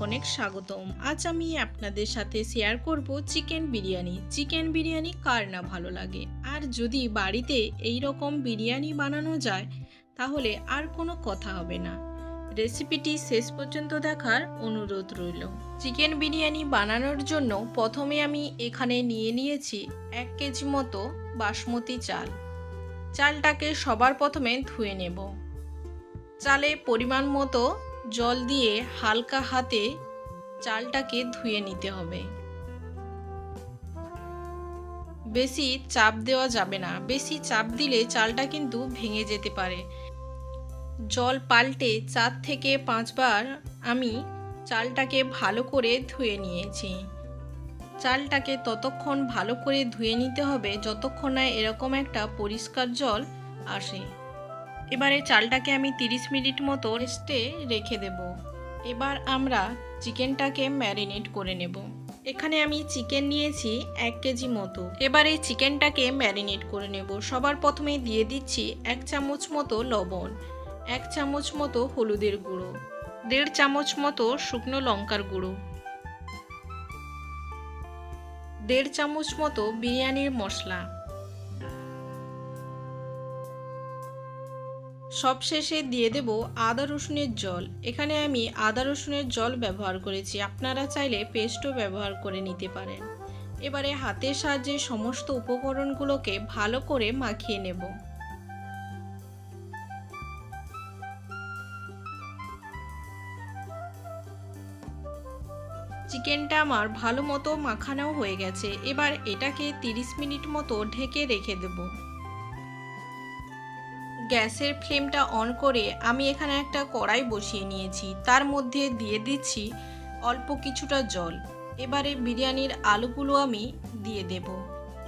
অনেক স্বাগতম। আজ আমি আপনাদের সাথে শেয়ার করব চিকেন বিরিয়ানি। চিকেন বিরিয়ানি কার না ভালো লাগে? আর যদি বাড়িতে এই রকম বিরিয়ানি বানানো যায়, তাহলে আর কোনো কথা হবে না। রেসিপিটি শেষ পর্যন্ত দেখার অনুরোধ রইল। চিকেন বিরিয়ানি বানানোর জন্য প্রথমে আমি এখানে নিয়ে নিয়েছি এক কেজি মতো বাসমতি চাল। চালটাকে সবার প্রথমে ধুয়ে নেব। চালে পরিমাণ মতো জল দিয়ে হালকা হাতে চালটাকে ধুয়ে নিতে হবে। বেশি চাপ দেওয়া যাবে না। বেশি চাপ দিলে চালটা কিন্তু ভেঙে যেতে পারে। জল পাল্টে চার থেকে পাঁচবার আমি চালটাকে ভালো করে ধুয়ে নিয়েছি। চালটাকে ততক্ষণ ভালো করে ধুয়ে নিতে হবে, যতক্ষণ না এরকম একটা পরিষ্কার জল আসে। এবারে চালটাকে আমি 30 মিনিট মতো রেস্টে রেখে দেব। এবার আমরা চিকেনটাকে ম্যারিনেট করে নেব। এখানে আমি চিকেন নিয়েছি এক কেজি মতো। এবার এই চিকেনটাকে ম্যারিনেট করে নেব। সবার প্রথমে দিয়ে দিচ্ছি এক চামচ মতো লবণ, এক চামচ মতো হলুদের গুঁড়ো, দেড় চামচ মতো শুকনো লঙ্কার গুঁড়ো, দেড় চামচ মতো বিরিয়ানির মশলা সবশেষে দিয়ে দেব আদা রসুনের জল। এখানে আমি আদা রসুনের জল ব্যবহার করেছি। আপনারা চাইলে পেস্টও ব্যবহার করে নিতে পারেন। এবারে হাতের সাহায্যে সমস্ত উপকরণগুলোকে ভালো করে মাখিয়ে নেব। চিকেনটা আমার ভালো মতো মাখানো হয়ে গেছে। এবার এটাকে 30 মিনিট মতো ঢেকে রেখে দেবো। গ্যাসের ফ্লেমটা অন করে আমি এখানে একটা কড়াই বসিয়ে নিয়েছি। তার মধ্যে দিয়ে দিচ্ছি অল্প কিছুটা জল। এবারে বিরিয়ানির আলুগুলো আমি দিয়ে দেব।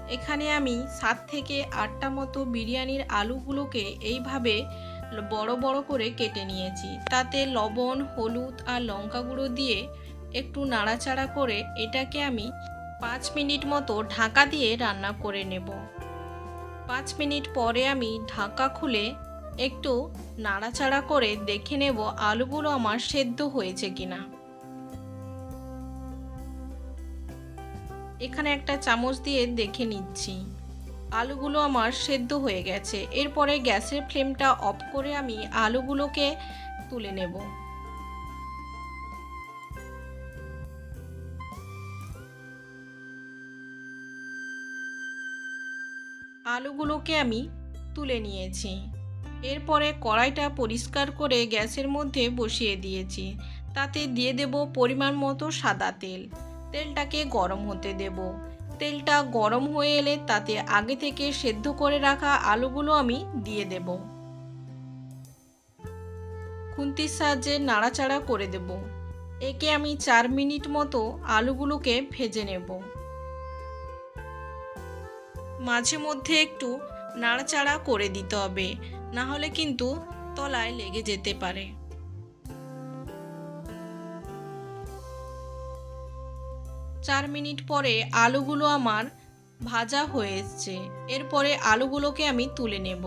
এখানে আমি সাত থেকে আটটা মতো বিরিয়ানির আলুগুলোকে এইভাবে বড় বড় করে কেটে নিয়েছি। তাতে লবণ, হলুদ আর লঙ্কা গুঁড়ো দিয়ে একটু নাড়াচাড়া করে এটাকে আমি পাঁচ মিনিট মতো ঢাকা দিয়ে রান্না করে নেব। পাঁচ মিনিট পরে আমি ঢাকা খুলে একটু নাড়াচাড়া করে দেখে নেব আলুগুলো আমার সেদ্ধ হয়েছে কিনা। এখানে একটা চামচ দিয়ে দেখে নিচ্ছি। আলুগুলো আমার সেদ্ধ হয়ে গেছে। এরপরে গ্যাসের ফ্লেমটা অফ করে আমি আলুগুলোকে তুলে নেব। আলুগুলোকে আমি তুলে নিয়েছি। এরপরে কড়াইটা পরিষ্কার করে গ্যাসের মধ্যে বসিয়ে দিয়েছি। তাতে দিয়ে দেব পরিমাণ মতো সাদা তেল। তেলটাকে গরম হতে দেব। তেলটা গরম হয়ে এলে তাতে আগে থেকে সেদ্ধ করে রাখা আলুগুলো আমি দিয়ে দেব। খুন্তির সাহায্যে নাড়াচাড়া করে দেব। একে আমি চার মিনিট মতো আলুগুলোকে ভেজে নেব। মাঝে মধ্যে একটু নাড়াচাড়া করে দিতে হবে, না হলে কিন্তু তলায় লেগে যেতে পারে। চার মিনিট পরে আলুগুলো আমার ভাজা হয়ে এসছে। এরপরে আলুগুলোকে আমি তুলে নেব।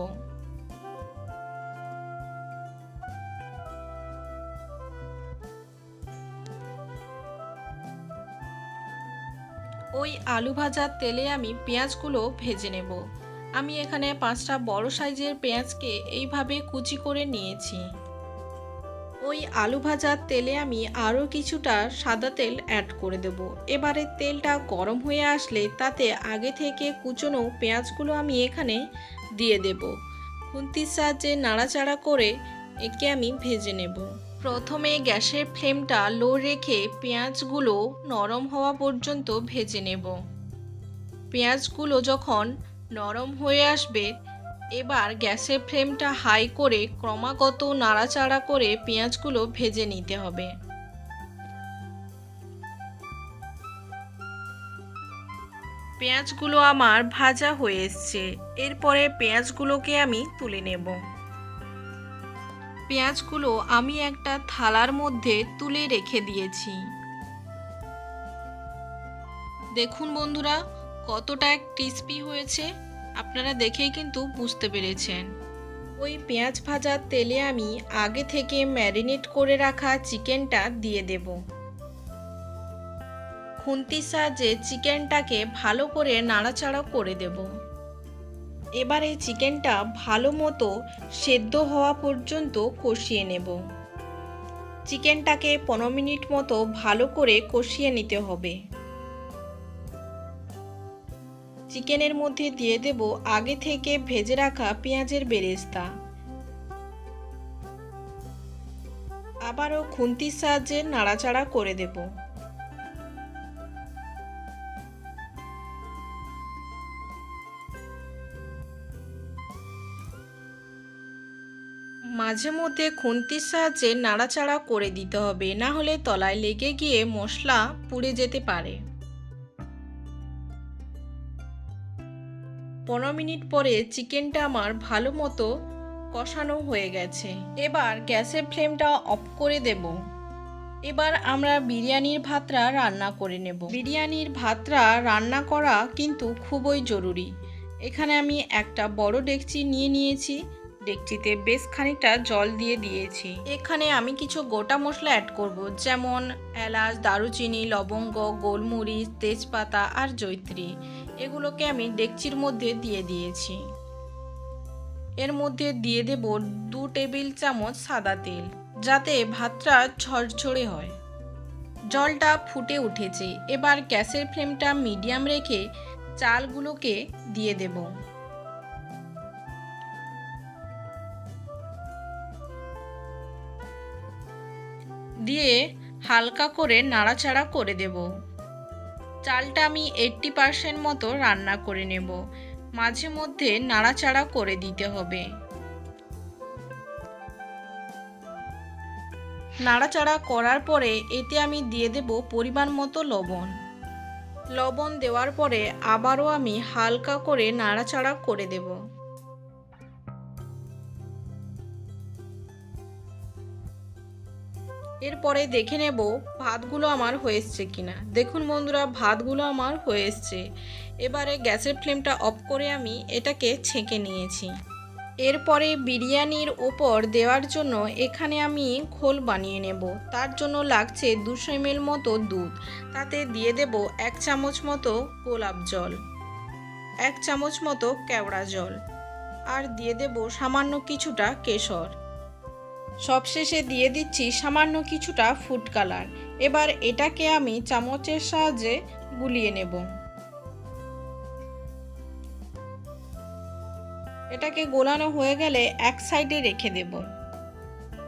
ওই আলু ভাজার তেলে আমি পেঁয়াজগুলো ভেজে নেব। আমি এখানে পাঁচটা বড় সাইজের পেঁয়াজকে এইভাবে কুচি করে নিয়েছি। ওই আলু ভাজার তেলে আমি আরও কিছুটা সাদা তেল অ্যাড করে দেব। এবারে তেলটা গরম হয়ে আসলে তাতে আগে থেকে কুচনো পেঁয়াজগুলো আমি এখানে দিয়ে দেব। খুন্তির সাহায্যে নাড়াচাড়া করে একে আমি ভেজে নেব। প্রথমে গ্যাসের ফ্লেমটা লো রেখে পেঁয়াজগুলো নরম হওয়া পর্যন্ত ভেজে নেব। পেঁয়াজগুলো যখন নরম হয়ে আসবে, এবার গ্যাসের ফ্লেমটা হাই করে ক্রমাগত নাড়াচাড়া করে পেঁয়াজগুলো ভেজে নিতে হবে। পেঁয়াজগুলো আমার ভাজা হয়ে এসছে। এরপরে পেঁয়াজগুলোকে আমি তুলে নেব। পেঁয়াজগুলো আমি একটা থালার মধ্যে তুলে রেখে দিয়েছি। দেখুন বন্ধুরা, কতটা ক্রিস্পি হয়েছে। আপনারা দেখেই কিন্তু বুঝতে পেরেছেন। ওই পেঁয়াজ ভাজার তেলে আমি আগে থেকে ম্যারিনেট করে রাখা চিকেনটা দিয়ে দেব। খুন্তির সাহায্যে চিকেনটাকে ভালো করে নাড়াচাড়া করে দেব। এবারে চিকেনটা ভালো মতো সেদ্ধ হওয়া পর্যন্ত কষিয়ে নেব। চিকেনটাকে পনেরো মিনিট মতো ভালো করে কষিয়ে নিতে হবে। চিকেনের মধ্যে দিয়ে দেব আগে থেকে ভেজে রাখা পেঁয়াজের বেরেস্তা। আবারও খুন্তির সাহায্যে নাড়াচাড়া করে দেব। মাঝে মধ্যে খুন্তির সাহায্যে নাড়াচাড়া করে দিতে হবে, না হলে তলায় লেগে গিয়ে মশলা পুড়ে যেতে পারে। পনেরো মিনিট পরে চিকেনটা আমার ভালো মতো কষানো হয়ে গেছে। এবার গ্যাসের ফ্লেমটা অফ করে দেব। এবার আমরা বিরিয়ানির ভাতটা রান্না করে নেব। বিরিয়ানির ভাতটা রান্না করা কিন্তু খুবই জরুরি। এখানে আমি একটা বড় ডেকচি নিয়ে নিয়েছি। ডেকচিতে বেশ খানিকটা জল দিয়ে দিয়েছি। এখানে আমি কিছু গোটা মশলা অ্যাড করব, যেমন এলাচ, দারুচিনি, লবঙ্গ, গোলমরিচ, তেজপাতা আর জৈত্রী এগুলোকে আমি ডেকচির মধ্যে দিয়ে দিয়েছি। এর মধ্যে দিয়ে দেব দু টেবিল চামচ সাদা তেল, যাতে ভাতটা ঝরঝরে হয়। জলটা ফুটে উঠেছে, এবার গ্যাসের ফ্লেমটা মিডিয়াম রেখে চালগুলোকে দিয়ে দেব। দিয়ে হালকা করে নাড়াচাড়া করে দেব। চালটা আমি এইট্টি পারসেন্ট মতো রান্না করে নেব। মাঝে মধ্যে নাড়াচাড়া করে দিতে হবে। নাড়াচাড়া করার পরে এতে আমি দিয়ে দেব পরিমাণ মতো লবণ। লবণ দেওয়ার পরে আবারও আমি হালকা করে নাড়াচাড়া করে দেব। এরপরে দেখে নেব ভাতগুলো আমার হয়ে এসছে কিনা। দেখুন বন্ধুরা, ভাতগুলো আমার হয়ে এসছে। এবারে গ্যাসের ফ্লেমটা অফ করে আমি এটাকে ছেঁকে নিয়েছি। এরপরে বিরিয়ানির ওপর দেওয়ার জন্য এখানে আমি খোল বানিয়ে নেব। তার জন্য লাগছে দুশো এমএল মতো দুধ। তাতে দিয়ে দেব এক চামচ মতো গোলাপ জল, এক চামচ মতো কেওড়া জল, আর দিয়ে দেব সামান্য কিছুটা কেশর। সবশেষে দিয়ে দিচ্ছি সামান্য কিছুটা ফুড কালার এবার এটাকে আমি চামচের সাহায্যে গুলিয়ে নেব। এটাকে গোলানো হয়ে গেলে এক সাইডে রেখে দেব।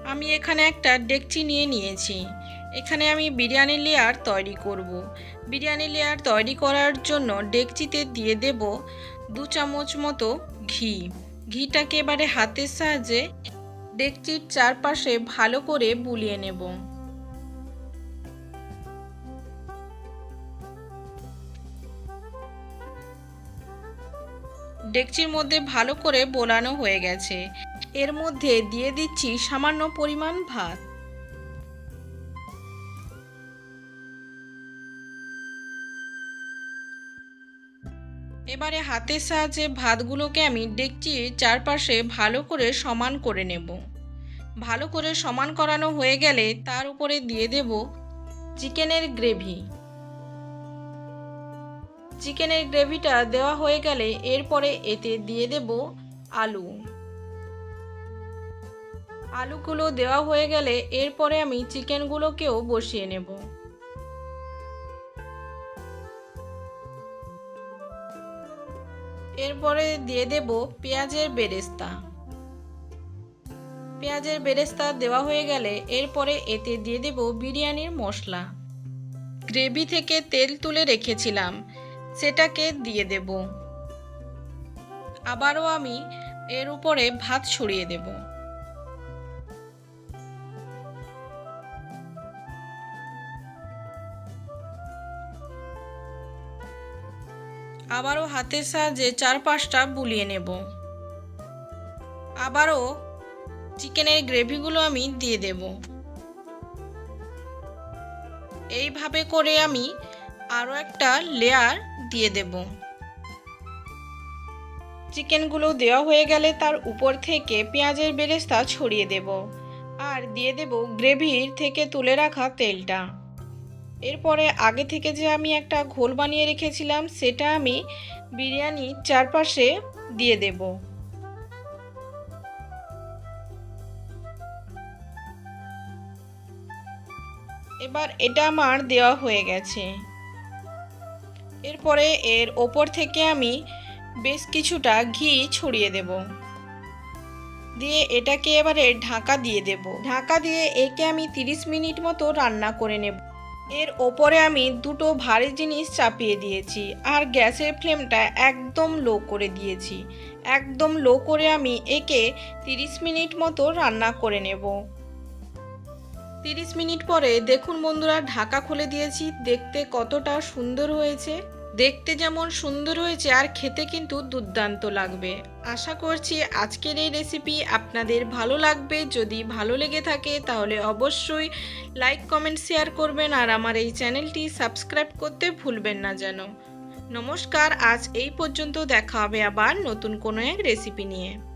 আমি এখানে একটা ডেকচি নিয়ে নিয়েছি। এখানে আমি বিরিয়ানি লেয়ার তৈরি করব। বিরিয়ানি লেয়ার তৈরি করার জন্য ডেকচিতে দিয়ে দেব দু চামচ মতো ঘি। ঘিটাকে এবারে হাতের সাহায্যে ডেকচির চারপাশে ভালো করে বুলিয়ে নেব। ডেকচির মধ্যে ভালো করে বোলানো হয়ে গেছে। এর মধ্যে দিয়ে দিচ্ছি সামান্য পরিমাণ ভাত। এবারে হাতের সাহায্যে ভাতগুলোকে আমি ডেকচির চারপাশে ভালো করে সমান করে নেব। ভালো করে সমান করানো হয়ে গেলে তার উপরে দিয়ে দেব চিকেনের গ্রেভি। চিকেনের গ্রেভিটা দেওয়া হয়ে গেলে এরপরে এতে দিয়ে দেব আলু। আলুগুলো দেওয়া হয়ে গেলে এরপরে আমি চিকেনগুলোকেও বসিয়ে নেব। এরপরে দিয়ে দেব পেঁয়াজের বেরেস্তা। পেঁয়াজের বেরেস্তা দেওয়া হয়ে গেলে এরপরে এতে দিয়ে দেব বিরিয়ানির মশলা। গ্রেভি থেকে তেল তুলে রেখেছিলাম, সেটাকে দিয়ে দেব। আবারও আমি এর উপরে ভাত ছড়িয়ে দেব। আবারও হাতের সাহায্যে চার পাঁচটা বুলিয়ে নেব। আবারও চিকেনের গ্রেভিগুলো আমি দিয়ে দেব। এইভাবে করে আমি আরও একটা লেয়ার দিয়ে দেব। চিকেনগুলো দেওয়া হয়ে গেলে তার উপর থেকে পেঁয়াজের বেরেস্তা ছড়িয়ে দেব আর দিয়ে দেব গ্রেভির থেকে তুলে রাখা তেলটা। এরপরে আগে থেকে যে আমি একটা ঘোল বানিয়ে রেখেছিলাম, সেটা আমি বিরিয়ানির চারপাশে দিয়ে দেব। এবার এটা আমার দেওয়া হয়ে গেছে। এরপরে এর ওপর থেকে আমি বেশ কিছুটা ঘি ছড়িয়ে দেব। দিয়ে এটাকে এবারে ঢাকা দিয়ে দেব। ঢাকা দিয়ে একে আমি 30 মিনিট মতো রান্না করে নেব। এর ওপরে আমি দুটো ভারী জিনিস চাপিয়ে দিয়েছি আর গ্যাসের ফ্লেমটা একদম লো করে দিয়েছি। একদম লো করে আমি একে 30 মিনিট মতো রান্না করে নেব। 30 মিনিট পরে দেখুন বন্ধুরা, ঢাকা খুলে দিয়েছি। দেখতে কতটা সুন্দর হয়েছে। দেখতে যেমন সুন্দর হয়েছে, আর খেতে কিন্তু দুর্দান্ত লাগবে। আশা করছি আজকের এই রেসিপি আপনাদের ভালো লাগবে। যদি ভালো লেগে থাকে, তাহলে অবশ্যই লাইক কমেন্ট শেয়ার করবেন, আর আমার এই চ্যানেলটি সাবস্ক্রাইব করতে ভুলবেন না যেন। নমস্কার, আজ এই পর্যন্ত দেখা হবে আবার নতুন কোনো এক রেসিপি নিয়ে।